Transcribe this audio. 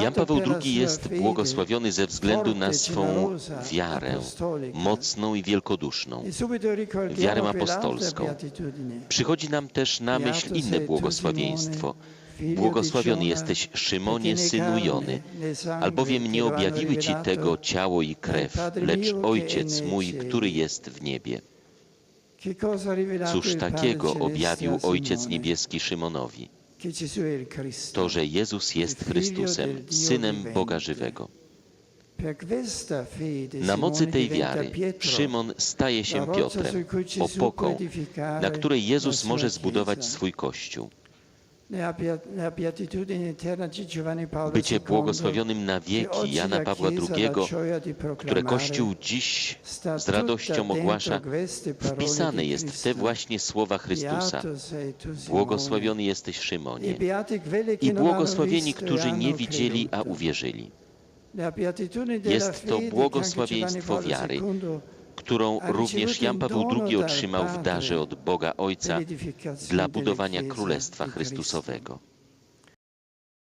Jan Paweł II jest błogosławiony ze względu na swą wiarę mocną i wielkoduszną, wiarę apostolską. Przychodzi nam też na myśl inne błogosławieństwo. Błogosławiony jesteś Szymonie, synu Jony, albowiem nie objawiły Ci tego ciało i krew, lecz Ojciec mój, który jest w niebie. Cóż takiego objawił Ojciec Niebieski Szymonowi? To, że Jezus jest Chrystusem, Synem Boga żywego. Na mocy tej wiary Szymon staje się Piotrem, opoką, na której Jezus może zbudować swój Kościół. Bycie błogosławionym na wieki Jana Pawła II, które Kościół dziś z radością ogłasza, wpisane jest w te właśnie słowa Chrystusa. Błogosławiony jesteś Szymonie. I błogosławieni, którzy nie widzieli, a uwierzyli. Jest to błogosławieństwo wiary, którą również Jan Paweł II otrzymał w darze od Boga Ojca dla budowania Królestwa Chrystusowego.